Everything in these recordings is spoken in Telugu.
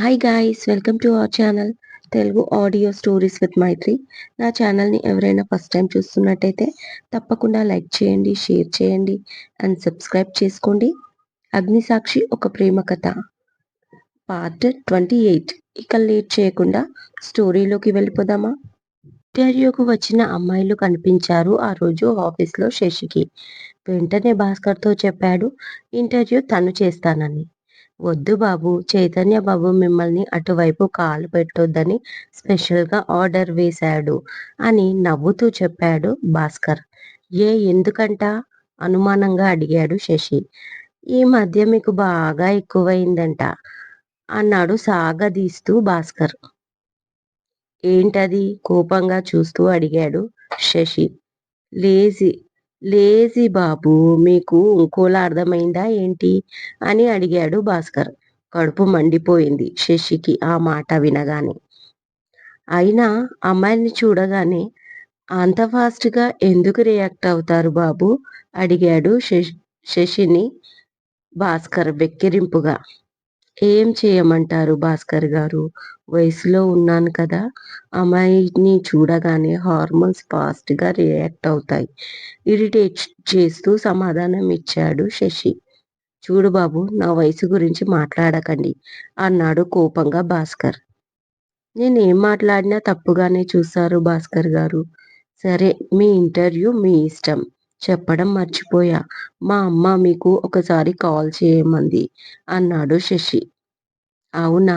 Hi guys welcome to our channel Telugu audio stories with Maithri నా ఛానల్ని ఎవరైనా ఫస్ట్ టైం చూస్తున్నట్టయితే తప్పకుండా లైక్ చేయండి షేర్ చేయండి అండ్ సబ్స్క్రైబ్ చేసుకోండి. అగ్నిసాక్షి ఒక ప్రేమ కథ. పార్ట్ ట్వంటీ ఎయిట్ ఇక లేట్ చేయకుండా స్టోరీలోకి వెళ్ళిపోదామా? ఇంటర్వ్యూకు వచ్చిన అమ్మాయిలు కనిపించారు ఆ రోజు ఆఫీస్లో శశికి. వెంటనే భాస్కర్తో చెప్పాడు ఇంటర్వ్యూ తను చేస్తానని. వద్దు బాబు. చైతన్య బాబు మిమ్మల్ని అటువైపు కాలు పెట్టొద్దని స్పెషల్గా ఆర్డర్ వేశాడు అని నవ్వుతూ చెప్పాడు భాస్కర్. ఏ ఎందుకంట? అనుమానంగా అడిగాడు శశి. ఈ మధ్య మీకు బాగా ఎక్కువైందంట అన్నాడు సాగదీస్తూ భాస్కర్. ఏంటది? కోపంగా చూస్తూ అడిగాడు శశి. లేజీ లేజీ బాబు మీకు ఇంకోలా అర్థమైందా ఏంటి? అని అడిగాడు భాస్కర్. కడుపు మండిపోయింది శశికి ఆ మాట వినగానే. అయినా అమ్మాయిని చూడగానే అంత ఫాస్ట్గా ఎందుకు రియాక్ట్ అవుతారు బాబు? అడిగాడు శశిని భాస్కర్ వెక్కిరింపుగా. ఏం చేయమంటారు భాస్కర్ గారు? వయసులో ఉన్నాను కదా అమ్మాయిని చూడగానే హార్మోన్స్ ఫాస్ట్గా రియాక్ట్ అవుతాయి. ఇరిటేట్ చేస్తూ సమాధానం ఇచ్చాడు శశి. చూడు బాబు నా వయసు గురించి మాట్లాడకండి అన్నాడు కోపంగా భాస్కర్. నేనేం మాట్లాడినా తప్పుగానే చూస్తారు భాస్కర్ గారు. సరే మీ ఇంటర్వ్యూ మీ ఇష్టం. చెప్పడం మర్చిపోయా. మా అమ్మ మీకు ఒకసారి కాల్ చేయమంది అన్నాడు శశి. అవునా?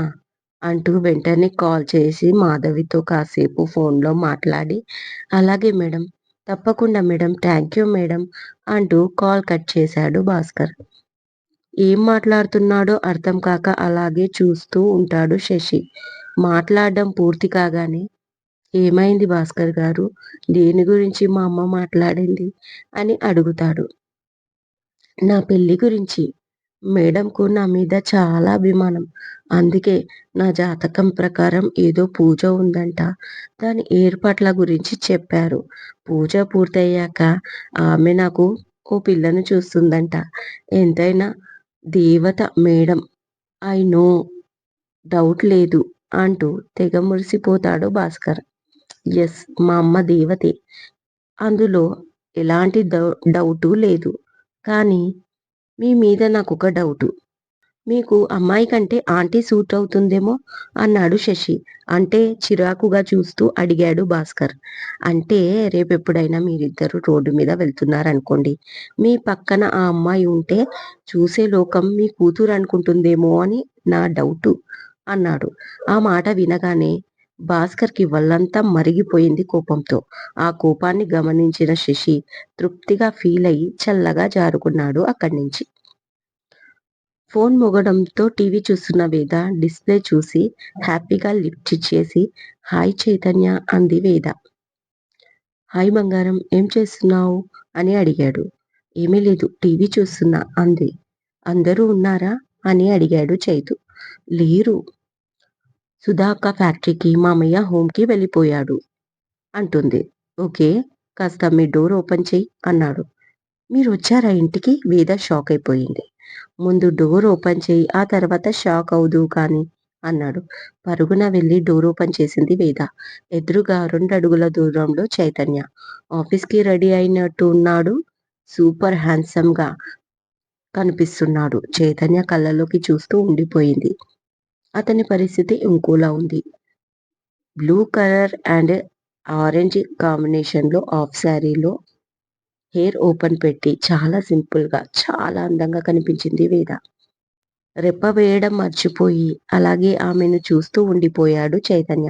అంటూ వెంటనే కాల్ చేసి మాధవితో కాసేపు ఫోన్లో మాట్లాడి అలాగే మేడం తప్పకుండా మేడం థ్యాంక్ యూ మేడం అంటూ కాల్ కట్ చేశాడు భాస్కర్. ఏం మాట్లాడుతున్నాడో అర్థం కాక అలాగే చూస్తూ ఉంటాడు శశి. మాట్లాడడం పూర్తి కాగానే ఏమైంది భాస్కర్ గారు? దేని గురించి మా అమ్మ మాట్లాడింది? అని అడుగుతాడు. నా పెళ్ళి గురించి. మేడంకు నా మీద చాలా అభిమానం. అందుకే నా జాతకం ప్రకారం ఏదో పూజ ఉందంట. దాని ఏర్పాట్ల గురించి చెప్పారు. పూజ పూర్తయ్యాక ఆమె నాకు ఓ పిల్లను చూస్తుందంట. ఎంతైనా దేవత మేడం ఐ నో డౌట్ లేదు అంటూ తెగ మురిసిపోతాడు భాస్కర్. ఎస్ మా అమ్మ దేవతే. అందులో ఎలాంటి డౌటు లేదు. కానీ మీ మీద నాకు ఒక డౌటు. మీకు అమ్మాయి కంటే ఆంటీ సూట్ అవుతుందేమో అన్నాడు శశి. అంటే చిరాకుగా చూస్తూ అడిగాడు భాస్కర్. అంటే రేపెప్పుడైనా మీరిద్దరు రోడ్డు మీద వెళ్తున్నారనుకోండి. మీ పక్కన ఆ అమ్మాయి ఉంటే చూసే లోకం మీ కూతురు అనుకుంటుందేమో అని నా డౌటు అన్నాడు. ఆ మాట వినగానే భాస్కర్కి వల్లంతా మరిగిపోయింది కోపంతో. ఆ కోపాన్ని గమనించిన శశి తృప్తిగా ఫీల్ అయ్యి చల్లగా జారుకున్నాడు అక్కడి నుంచి. ఫోన్ మొగడంతో టీవీ చూస్తున్న వేద డిస్ప్లే చూసి హ్యాపీగా లిఫ్ట్ ఇచ్చేసి హాయ్ చైతన్య అంది వేద. హాయ్ బంగారం ఏం చేస్తున్నావు? అని అడిగాడు. ఏమీ లేదు టీవీ చూస్తున్నా అంది. అందరూ ఉన్నారా? అని అడిగాడు చైతు. లేరు సుధాక ఫ్యాక్టరీకి మామయ్య హోమ్కి వెళ్ళిపోయాడు. అంటుంది. ఓకే కాస్త మీ డోర్ ఓపెన్ చెయ్యి అన్నాడు. మీరు వచ్చారా ఇంటికి? వేద షాక్ అయిపోయింది. ముందు డోర్ ఓపెన్ చేయి ఆ తర్వాత షాక్ అవుదు కానీ అన్నాడు. పరుగున వెళ్ళి డోర్ ఓపెన్ చేసింది వేద. ఎదురుగా రెండు అడుగుల దూరంలో చైతన్య. ఆఫీస్కి రెడీ అయినట్టు ఉన్నాడు. సూపర్ హ్యాండ్సమ్గా కనిపిస్తున్నాడు. చైతన్య కళ్ళలోకి చూస్తూ ఉండిపోయింది. అతని పరిస్థితి ఇంకోలా ఉంది. బ్లూ కలర్ అండ్ ఆరెంజ్ కాంబినేషన్లో ఆఫ్ శారీలో హెయిర్ ఓపెన్ పెట్టి చాలా సింపుల్గా చాలా అందంగా కనిపించింది వేద. రెప్ప వేయడం మర్చిపోయి అలాగే ఆమెను చూస్తూ ఉండిపోయాడు చైతన్య.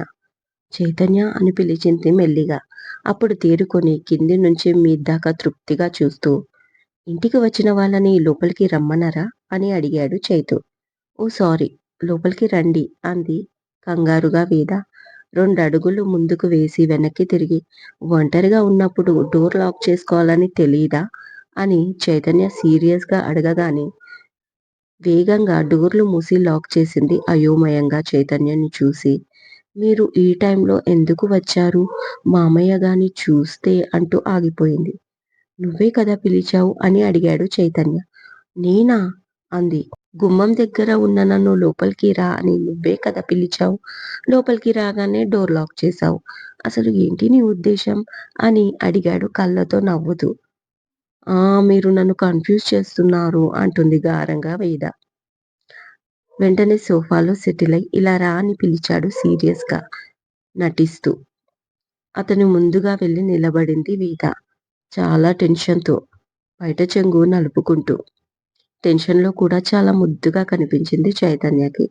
చైతన్య అని పిలిచింది మెల్లిగా. అప్పుడు తేరుకొని కింది నుంచి మీ దాకా తృప్తిగా చూస్తూ ఇంటికి వచ్చిన వాళ్ళని లోపలికి రమ్మనరా? అని అడిగాడు చైతు. ఓ సారీ లోపలికి రండి అంది కంగారుగా వేద. రెండు అడుగులు ముందుకు వేసి వెనక్కి తిరిగి ఒంటరిగా ఉన్నప్పుడు డోర్ లాక్ చేసుకోవాలని తెలియదా అని చైతన్య సీరియస్గా అడగగానే వేగంగా డోర్లు మూసి లాక్ చేసింది అయోమయంగా చైతన్యని చూసి. మీరు ఈ టైంలో ఎందుకు వచ్చారు? మామయ్య గాని చూస్తే అంటూ ఆగిపోయింది. నువ్వే కదా పిలిచావు అని అడిగాడు చైతన్య. నేనా? అంది. గుమ్మం దగ్గర ఉన్న నన్ను లోపలికి రా అని నువ్వే కదా పిలిచావు. లోపలికి రాగానే డోర్ లాక్ చేశావు. అసలు ఏంటి నీ ఉద్దేశం? అని అడిగాడు కళ్ళతో నవ్వుతూ. ఆ మీరు నన్ను కన్ఫ్యూజ్ చేస్తున్నారు అంటుంది గారంగా వేద. వెంటనే సోఫాలో సెటిల్ అయి ఇలా రా అని పిలిచాడు సీరియస్గా నటిస్తూ. అతను ముందుగా వెళ్ళి నిలబడింది వేద. చాలా టెన్షన్తో బయట చెంగు నలుపుకుంటూ. టెన్షన్లో కూడా చాలా ముద్దుగా కనిపించింది చైతన్యకి.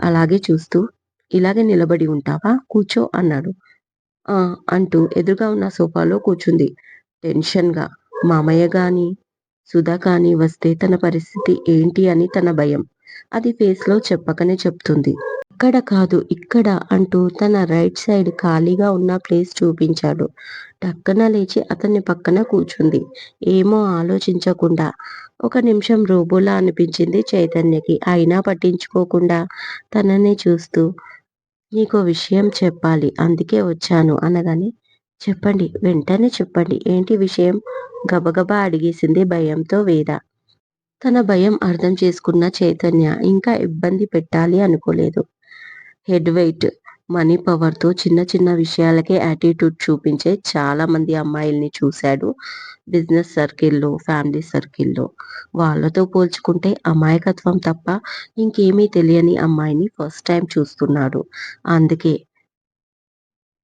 అలాగే చూస్తూ ఇలాగే నిలబడి ఉంటావా? కూర్చో అన్నాడు. ఆ అంటూ ఎదురుగా ఉన్న సోఫాలో కూర్చుంది. టెన్షన్గా మామయ్య కానీ సుధా కానీ వస్తే తన పరిస్థితి ఏంటి అని తన భయం. అది ఫేస్లో చెప్పకనే చెప్తుంది. ఇక్కడ కాదు ఇక్కడ అంటూ తన రైట్ సైడ్ ఖాళీగా ఉన్న ప్లేస్ చూపించాడు. టక్కన లేచి అతన్ని పక్కన కూర్చుంది. ఏమో ఆలోచించకుండా ఒక నిమిషం రోబోలా అనిపించింది చైతన్యకి. అయినా పట్టించుకోకుండా తనని చూస్తూ నీకో విషయం చెప్పాలి అందుకే వచ్చాను అనగానే చెప్పండి వెంటనే చెప్పండి. ఏంటి విషయం? గబగబా అడిగేసింది భయంతో వేద. తన భయం అర్థం చేసుకున్న చైతన్య ఇంకా ఇబ్బంది పెట్టాలి అనుకోలేదు. హెడ్ వెయిట్ మనీ పవర్తో చిన్న చిన్న విషయాలకే యాటిట్యూడ్ చూపించే చాలా మంది అమ్మాయిల్ని చూశాడు. బిజినెస్ సర్కిల్లో ఫ్యామిలీ సర్కిల్లో. వాళ్ళతో పోల్చుకుంటే అమాయకత్వం తప్ప ఇంకేమీ తెలియని అమ్మాయిని ఫస్ట్ టైం చూస్తున్నాడు. అందుకే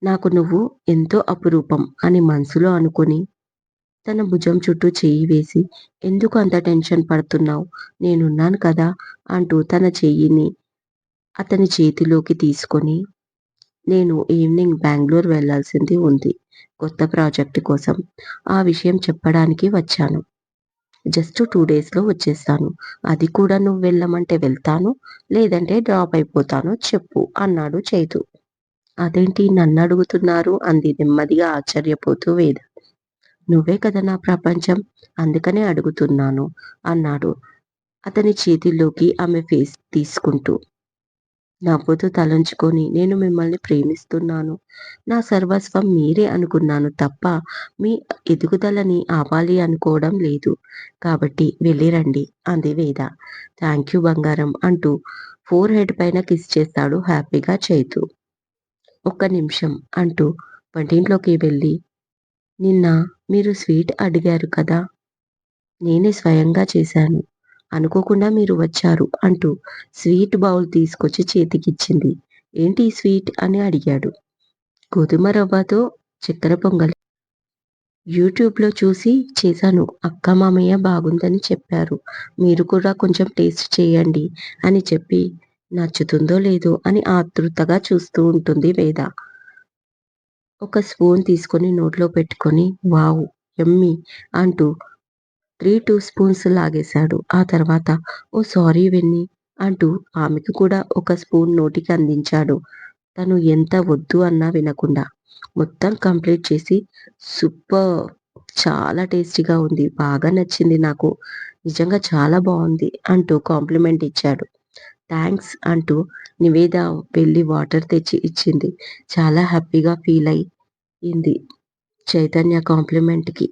నాకు నువ్వు ఎంతో అపురూపం అని మనసులో అనుకుని తన భుజం చుట్టూ చెయ్యి వేసి ఎందుకు అంత టెన్షన్ పడుతున్నావు? నేనున్నాను కదా అంటూ తన చెయ్యిని అతని చేతిలోకి తీసుకొని నేను ఈవినింగ్ బెంగళూరు వెళ్ళాల్సింది ఉంది. కొత్త ప్రాజెక్ట్ కోసం ఆ విషయం చెప్పడానికి వచ్చాను. జస్ట్ టూ డేస్లో వచ్చేస్తాను. అది కూడా నువ్వు వెళ్ళమంటే వెళ్తాను లేదంటే డ్రాప్ అయిపోతాను చెప్పు అన్నాడు చైతు. అదేంటి నన్ను అడుగుతున్నారు? అంది నెమ్మదిగా ఆశ్చర్యపోతూ వేద. నువ్వే కదా నా ప్రపంచం అందుకనే అడుగుతున్నాను అన్నాడు అతని చేతిలోకి ఆమె ఫేస్ తీసుకుంటూ. నవ్వుతూ తలంచుకొని నేను మిమ్మల్ని ప్రేమిస్తున్నాను. నా సర్వస్వం మీరే అనుకున్నాను తప్ప మీ ఎదుగుదలని ఆపాలి అనుకోవడం లేదు. కాబట్టి వెళ్ళిరండి అంది వేద. థ్యాంక్ యూ బంగారం అంటూ ఫోర్ హెడ్ పైన కిస్ చేస్తాడు హ్యాపీగా చైతు. ఒక్క నిమిషం అంటూ వంటింట్లోకి వెళ్ళి నిన్న మీరు స్వీట్ అడిగారు కదా? నేనే స్వయంగా చేశాను. అనుకోకుండా మీరు వచ్చారు అంటూ స్వీట్ బౌల్ తీసుకొచ్చి చేతికిచ్చింది. ఏంటి స్వీట్? అని అడిగాడు. గోధుమ రవ్వతో చక్కెర పొంగలి. యూట్యూబ్లో చూసి చేశాను. అక్క మామయ్య బాగుందని చెప్పారు. మీరు కూడా కొంచెం టేస్ట్ చేయండి అని చెప్పి నచ్చుతుందో లేదో అని ఆతృతగా చూస్తూ ఉంటుంది వేద. ఒక స్పూన్ తీసుకొని నోట్లో పెట్టుకొని వావు ఎమ్మి అంటూ త్రీ టూ స్పూన్స్ లాగేశాడు. ఆ తర్వాత ఓ సారీ వెన్ని అంటూ ఆమెకు కూడా ఒక స్పూన్ నోటికి అందించాడు. తను ఎంత వద్దు అన్నా వినకుండా. మొత్తం కంప్లీట్ చేసి సూపర్! చాలా టేస్టీగా ఉంది. బాగా నచ్చింది నాకు. నిజంగా చాలా బాగుంది అంటూ కాంప్లిమెంట్ ఇచ్చాడు. థ్యాంక్స్ అంటూ నివేద వెళ్ళి వాటర్ తెచ్చి ఇచ్చింది. చాలా హ్యాపీగా ఫీల్ అయ్యింది చైతన్య కాంప్లిమెంట్కి.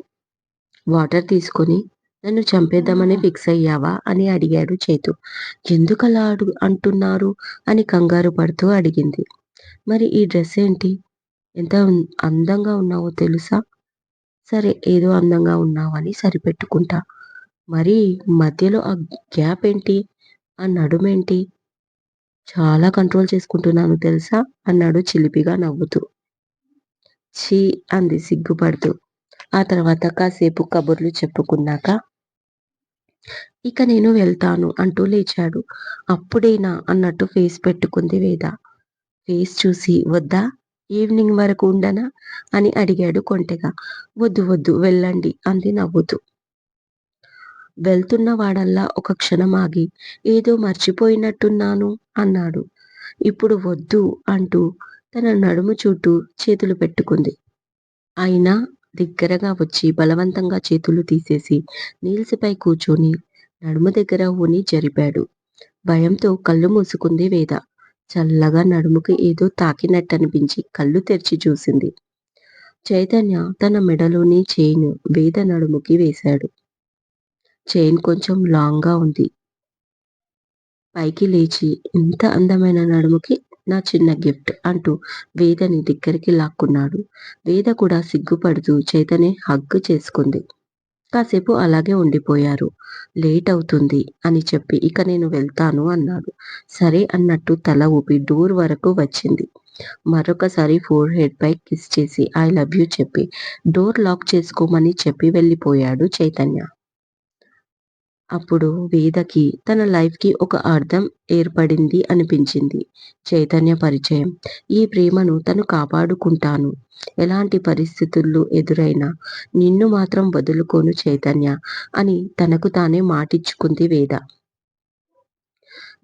వాటర్ తీసుకొని నన్ను చంపేద్దామని ఫిక్స్ అయ్యావా? అని అడిగాడు చేతు. ఎందుకలా అడుగు అంటున్నారు? అని కంగారు పడుతూ అడిగింది. మరి ఈ డ్రెస్ ఏంటి? ఎంత అందంగా ఉన్నావో తెలుసా? సరే ఏదో అందంగా ఉన్నావని సరిపెట్టుకుంటా. మరి మధ్యలో ఆ గ్యాప్ ఏంటి? ఆ నడుమేంటి చాలా కంట్రోల్ చేసుకుంటున్నాను తెలుసా? అన్నాడు చిలిపిగా నవ్వుతూ. ఛీ! అంది సిగ్గుపడుతూ. ఆ తర్వాత కాసేపు కబుర్లు చెప్పుకున్నాక ఇక నేను వెళ్తాను అంటూ లేచాడు. అప్పుడేనా అన్నట్టు ఫేస్ పెట్టుకుంది వేద. ఫేస్ చూసి వద్దా? ఈవినింగ్ వరకు ఉండనా? అని అడిగాడు కొంటెగా. వద్దు వద్దు వెళ్ళండి అంది నవ్వుతూ. వెళ్తున్న వాడల్లా ఒక క్షణం ఆగి ఏదో మర్చిపోయినట్టున్నాను అన్నాడు. ఇప్పుడు వద్దు అంటూ తన నడుము చుట్టూ చేతులు పెట్టుకుంది. అయినా దగ్గరగా వచ్చి బలవంతంగా చేతులు తీసేసి నీల్సిపై కూర్చొని నడుము దగ్గర ఉని జరిపాడు. భయంతో కళ్ళు మూసుకుంది వేద. చల్లగా నడుముకి ఏదో తాకినట్టనిపించి కళ్ళు తెరిచి చూసింది. చైతన్య తన మెడలోని చైన్ వేద నడుముకి వేశాడు. చైన్ కొంచెం లాంగ్గా ఉంది. పైకి లేచి ఇంత అందమైన నడుముకి నా చిన్న గిఫ్ట్ అంటూ వేదని దగ్గరికి లాక్కున్నాడు. వేద కూడా సిగ్గుపడుతూ చైతన్య హగ్ చేసుకుంది. కాసేపు అలాగే ఉండిపోయారు. లేట్ అవుతుంది అని చెప్పి ఇక నేను వెళ్తాను అన్నాడు. సరే అన్నట్టు తల ఊపి డోర్ వరకు వచ్చింది. మరొకసారి ఫోర్ హెడ్ పై కిస్ చేసి ఐ లవ్ యూ చెప్పి డోర్ లాక్ చేసుకోమని చెప్పి వెళ్ళిపోయాడు చైతన్య. అప్పుడు వేదకి తన లైఫ్కి ఒక అర్థం ఏర్పడింది అనిపించింది. చైతన్య పరిచయం. ఈ ప్రేమను తను కాపాడుకుంటాను. ఎలాంటి పరిస్థితుల్లో ఎదురైనా నిన్ను మాత్రం వదులుకోను చైతన్య అని తనకు తానే మాటిచ్చుకుంది వేద.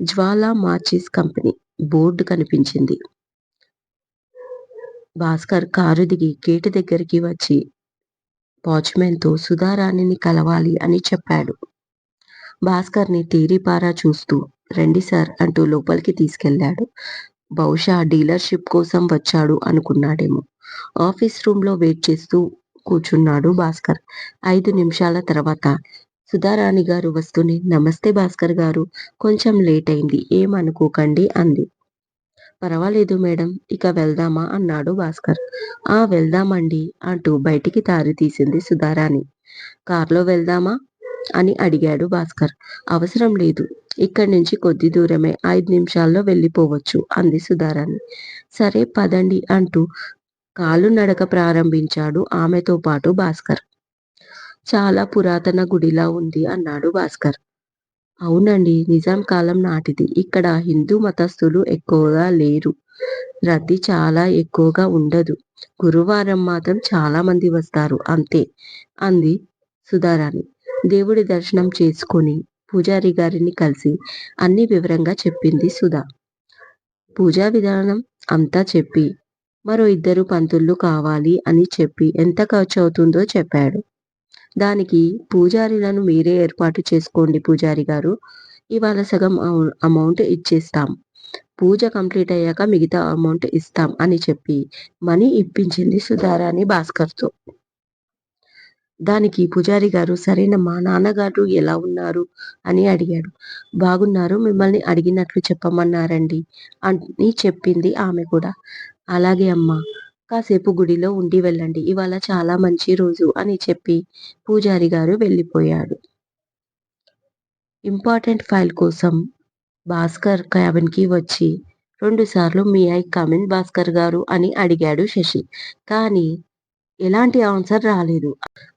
జ్వాలా మార్చిస్ కంపెనీ బోర్డు కనిపించింది. భాస్కర్ కారు దిగి గేటు దగ్గరికి వచ్చి వాచ్మెన్తో సుధారాణిని కలవాలి అని చెప్పాడు. భాస్కర్ని తీరిపారా చూస్తూ రండి సార్ అంటూ లోపలికి తీసుకెళ్ళాడు బహుశా డీలర్షిప్ కోసం వచ్చాడు అనుకున్నాడేమో. ఆఫీస్ రూమ్లో వెయిట్ చేస్తూ కూర్చున్నాడు భాస్కర్. ఐదు నిమిషాల తర్వాత సుధారాణి గారు వస్తూనే నమస్తే భాస్కర్ గారు కొంచెం లేట్ అయింది ఏమనుకోకండి అంది. పర్వాలేదు మేడం ఇక వెళ్దామా అన్నాడు భాస్కర్. ఆ వెళ్దామండి అంటూ బయటికి దారి తీసింది సుధారాణి. కార్లో వెళ్దామా? అని అడిగాడు భాస్కర్. అవసరం లేదు. ఇక్కడి నుంచి కొద్ది దూరమే. ఐదు నిమిషాల్లో వెళ్ళిపోవచ్చు అంది సుధారాణి. సరే పదండి అంటూ కాలు నడక ప్రారంభించాడు ఆమెతో పాటు భాస్కర్. చాలా పురాతన గుడిలా ఉంది అన్నాడు భాస్కర్. అవునండి నిజాం కాలం నాటిది. ఇక్కడ హిందూ మతస్థులు ఎక్కువగా లేరు. రద్దీ చాలా ఎక్కువగా ఉండదు. గురువారం మాత్రం చాలా మంది వస్తారు అంతే అంది సుధారాణి. దేవుడి దర్శనం చేసుకొని పూజారి గారిని కలిసి అన్ని వివరంగా చెప్పింది సుధా. పూజా విధానం అంతా చెప్పి మరో ఇద్దరు పంతుళ్ళు కావాలి అని చెప్పి ఎంత ఖర్చు అవుతుందో చెప్పాడు. దానికి పూజారిలను మీరే ఏర్పాటు చేసుకోండి పూజారి గారు. ఇవాళ సగం అమౌంట్ ఇచ్చేస్తాం. పూజ కంప్లీట్ అయ్యాక మిగతా అమౌంట్ ఇస్తాం అని చెప్పి మనీ ఇప్పించింది సుధారాణి భాస్కర్తో. దానికి పూజారి గారు సరేనమ్మా నాన్నగారు ఎలా ఉన్నారు? అని అడిగాడు. బాగున్నారు మిమ్మల్ని అడిగినట్లు చెప్పమన్నారండి అని చెప్పింది ఆమె కూడా. అలాగే అమ్మా కాసేపు గుడిలో ఉండి వెళ్ళండి ఇవాళ చాలా మంచి రోజు అని చెప్పి పూజారి గారు వెళ్ళిపోయాడు ఇంపార్టెంట్ ఫైల్ కోసం భాస్కర్ క్యాబిన్కి వచ్చి రెండుసార్లు మీ ఐ కమిన్ భాస్కర్ గారు అని అడిగాడు శశి. కానీ ఎలాంటి ఆన్సర్ రాలేదు.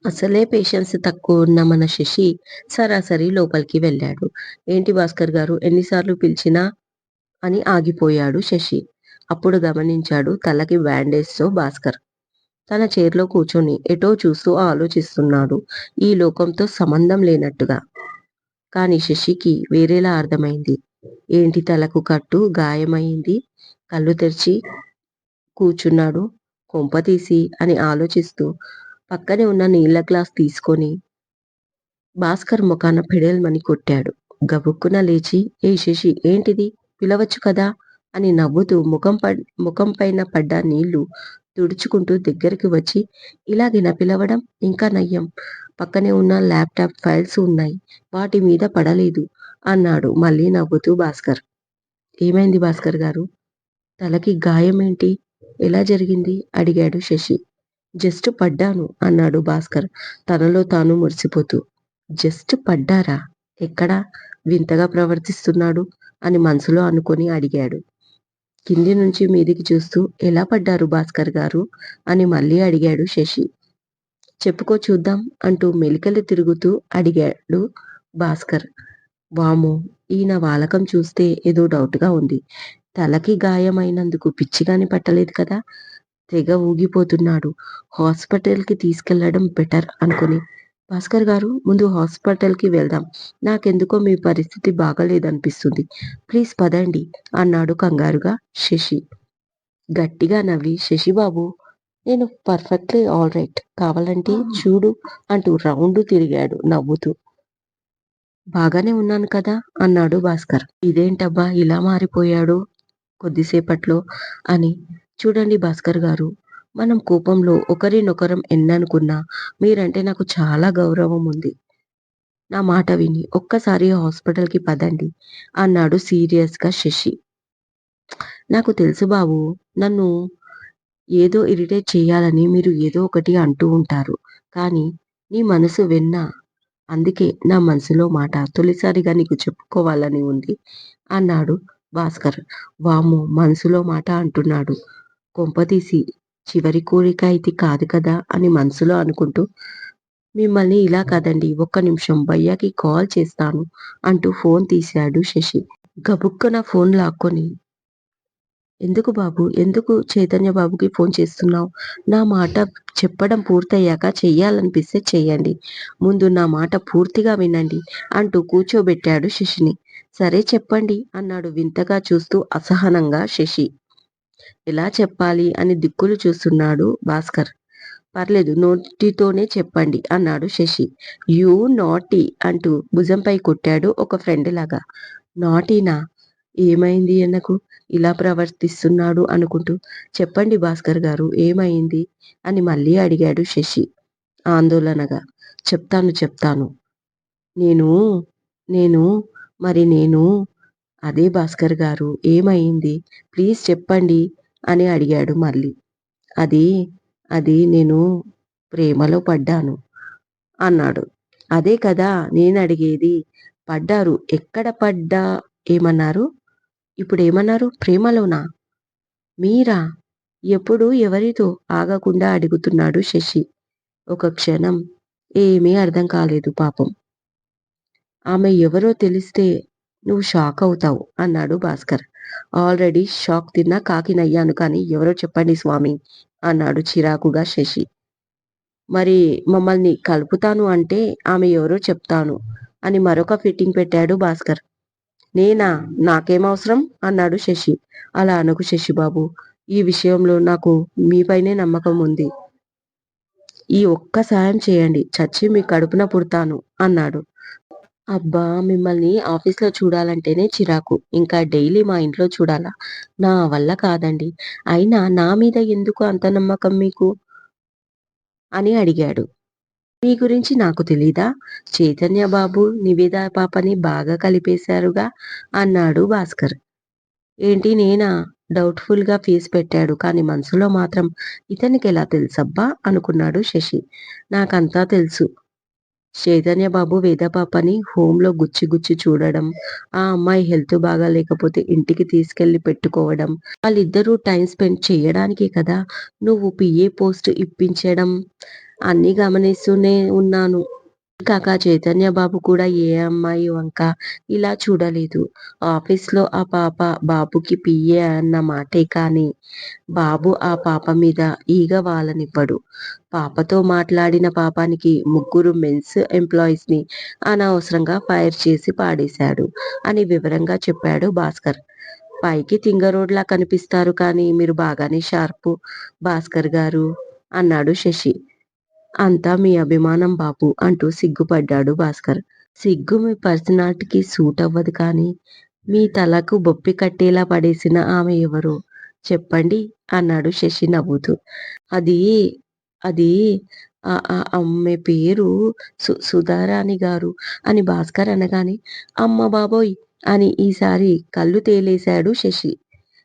అసలే పేషెన్స్ తక్కువ ఉన్న మన శశి సరాసరి లోపలికి వెళ్ళాడు. ఏంటి భాస్కర్ గారు? ఎన్నిసార్లు పిలిచినా అని ఆగిపోయాడు శశి. అప్పుడు గమనించాడు తలకి బ్యాండేజ్తో భాస్కర్. తన చైర్లో కూర్చొని ఎటో చూస్తూ ఆలోచిస్తున్నాడు. ఈ లోకంతో సంబంధం లేనట్టుగా. కానీ శశికి వేరేలా అర్థమైంది. ఏంటి తలకు కట్టు గాయమైంది? కళ్ళు తెరిచి కూర్చున్నాడు. కొంపతీసి అని ఆలోచిస్తూ పక్కనే ఉన్న నీళ్ళ గ్లాస్ తీసుకొని భాస్కర్ ముఖాన పెడేల్మని కొట్టాడు. గబుక్కున లేచి ఏ శశి ఏంటిది? పిలవచ్చు కదా? అని నవ్వుతూ ముఖం పడ్ ముఖం పైన పడ్డ నీళ్ళు తుడుచుకుంటూ దగ్గరికి వచ్చి ఇలాగిన పిలవడం? ఇంకా నయ్యం. పక్కనే ఉన్న ల్యాప్టాప్ ఫైల్స్ ఉన్నాయి. వాటి మీద పడలేదు అన్నాడు మళ్ళీ నవ్వుతూ భాస్కర్. ఏమైంది భాస్కర్ గారు? తలకి గాయం ఏంటి ఎలా జరిగింది? అడిగాడు శశి. జస్ట్ పడ్డాను అన్నాడు భాస్కర్. తనలో తాను మురిసిపోతూ. జస్ట్ పడ్డారా? ఎక్కడా? వింతగా ప్రవర్తిస్తున్నాడు అని మనసులో అనుకొని అడిగాడు. కింది నుంచి మీదికి చూస్తూ ఎలా పడ్డారు భాస్కర్ గారు? అని మళ్ళీ అడిగాడు శశి. చెప్పుకో చూద్దాం అంటూ మెలికలు తిరుగుతూ అడిగాడు భాస్కర్. వామో ఈయన వాలకం చూస్తే ఏదో డౌట్గా ఉంది. తలకి గాయమైనందుకు పిచ్చిగాని పట్టలేదు కదా. తెగ ఊగిపోతున్నాడు. హాస్పిటల్కి తీసుకెళ్ళడం బెటర్ అనుకుని. భాస్కర్ గారు ముందు హాస్పిటల్కి వెళ్దాం. నాకెందుకో మీ పరిస్థితి బాగలేదనిపిస్తుంది. ప్లీజ్ పదండి అన్నాడు కంగారుగా శశి. గట్టిగా నవ్వి శశిబాబు నేను పర్ఫెక్ట్లీ ఆల్ రైట్. కావాలంటే చూడు అంటూ రౌండ్ తిరిగాడు నవ్వుతూ. బాగానే ఉన్నాను కదా అన్నాడు భాస్కర్. ఇదేంటబ్బా ఇలా మారిపోయాడు? కొద్దిసేపట్లో అని. చూడండి భాస్కర్ గారు మనం కోపంలో ఒకరినొకరం ఎన్ననుకున్నా మీరంటే నాకు చాలా గౌరవం ఉంది. నా మాట విని ఒక్కసారి హాస్పిటల్కి పదండి అన్నాడు సీరియస్గా శశి. నాకు తెలుసు బాబు నన్ను ఏదో ఇరిటేట్ చేయాలని మీరు ఏదో ఒకటి అంటూ ఉంటారు. కానీ నీ మనసు విన్నా. అందుకే నా మనసులో మాట తొలిసారిగా నీకు చెప్పుకోవాలని ఉంది అన్నాడు భాస్కర్. వాము మనసులో మాట అంటున్నాడు. కొంపతీసి చివరి కోరిక ఇది కాదు కదా అని మనసులో అనుకుంటూ మిమ్మల్ని ఇలా కాదండి ఒక్క నిమిషం భయ్యాకి కాల్ చేస్తాను అంటూ ఫోన్ తీశాడు శశి. గబుక్కున ఫోన్ లాక్కొని ఎందుకు బాబు ఎందుకు చైతన్య బాబుకి ఫోన్ చేస్తున్నావు? నా మాట చెప్పడం పూర్తయ్యాక చెయ్యాలనిపిస్తే చెయ్యండి. ముందు నా మాట పూర్తిగా వినండి అంటూ కూర్చోబెట్టాడు శశిని. సరే చెప్పండి అన్నాడు వింతగా చూస్తూ అసహనంగా శశి. ఎలా చెప్పాలి అని దిక్కులు చూస్తున్నాడు భాస్కర్. పర్లేదు నోటితోనే చెప్పండి అన్నాడు శశి. యూ నాటీ అంటూ భుజంపై కొట్టాడు ఒక ఫ్రెండ్ లాగా. నాటీనా? ఏమైంది అన్నకు? ఇలా ప్రవర్తిస్తున్నాడు అనుకుంటూ. చెప్పండి భాస్కర్ గారు ఏమైంది? అని మళ్ళీ అడిగాడు శశి. ఆందోళనగా. చెప్తాను చెప్తాను. నేను నేను మరి నేను? అదే భాస్కర్ గారు. ఏమైంది? ప్లీజ్ చెప్పండి అని అడిగాడు మళ్ళీ. అది అది నేను ప్రేమలో పడ్డాను అన్నాడు. అదే కదా నేను అడిగేది. పడ్డారు. ఎక్కడ పడ్డా? ఏమన్నారు? ఇప్పుడు ఏమన్నారు ప్రేమలోనా? మీరా? ఎప్పుడు ఎవరితో ఆగకుండా అడుగుతున్నాడు శశి. ఒక క్షణం. ఏమీ అర్థం కాలేదు పాపం. ఆమె ఎవరో తెలిస్తే నువ్వు షాక్ అవుతావు అన్నాడు భాస్కర్. ఆల్రెడీ షాక్ తిన్నా కాకినయ్యాను కానీ ఎవరో చెప్పండి స్వామి అన్నాడు చిరాకుగా శశి. మరి మమ్మల్ని కలుపుతాను అంటే ఆమె ఎవరో చెప్తాను అని మరొక ఫిట్టింగ్ పెట్టాడు భాస్కర్. నేనా? నాకేమవసరం అన్నాడు శశి. అలా అనకు శశిబాబు. ఈ విషయంలో నాకు మీపైనే నమ్మకం ఉంది. ఈ ఒక్క సాయం చేయండి. చచ్చి మీ కడుపున పుడతాను అన్నాడు. అబ్బా! మిమ్మల్ని ఆఫీస్లో చూడాలంటేనే చిరాకు. ఇంకా డైలీ మా ఇంట్లో చూడాలా? నా వల్ల కాదండి. అయినా నా మీద ఎందుకు అంత నమ్మకం మీకు? అని అడిగాడు. మీ గురించి నాకు తెలీదా? చైతన్య బాబు నివేద పాపని బాగా కలిపేశారుగా? అన్నాడు భాస్కర్. ఏంటి నేనా? డౌట్ఫుల్గా ఫేస్ పెట్టాడు. కానీ మనసులో మాత్రం ఇతనికి ఎలా తెలుసబ్బా? అనుకున్నాడు శశి. నాకంతా తెలుసు. చైతన్య బాబు వేదపాపని హోంలో గుచ్చి గుచ్చి చూడడం ఆ అమ్మాయి హెల్త్ బాగా లేకపోతే ఇంటికి తీసుకెళ్ళి పెట్టుకోవడం వాళ్ళిద్దరూ టైం స్పెండ్ చేయడానికి కదా నువ్వు పిఏ పోస్ట్ ఇప్పించడం అన్ని గమనిస్తూనే ఉన్నాను. కాక చైతన్య బాబు కూడా ఏ అమ్మాయి వంక ఇలా చూడలేదు. ఆఫీస్లో ఆ పాప బాబుకి పిఏ అన్న మాటే కానీ బాబు ఆ పాప మీద ఈగ వాళ్ళనివ్వడు పాపతో మాట్లాడిన పాపానికి ముగ్గురు మెన్స్ ఎంప్లాయీస్ని అనవసరంగా ఫైర్ చేసి పాడేశాడు అని వివరంగా చెప్పాడు భాస్కర్. పైకి తింగరోడ్లా కనిపిస్తారు కానీ మీరు బాగానే షార్పు భాస్కర్ గారు అన్నాడు శశి. అంతా మీ అభిమానం బాబు అంటూ సిగ్గుపడ్డాడు భాస్కర్. సిగ్గు మీ పర్సనాలిటీకి సూట్ అవ్వదు కానీ మీ తలకు బొప్పి కట్టేలా పడేసిన ఆమె ఎవరు? చెప్పండి అన్నాడు శశి నవ్వుతూ. అది అది అమ్మే పేరు సు సుధారాణి గారు అని భాస్కర్ అనగానే అమ్మ బాబోయ్ అని ఈసారి కళ్ళు తేలేశాడు శశి.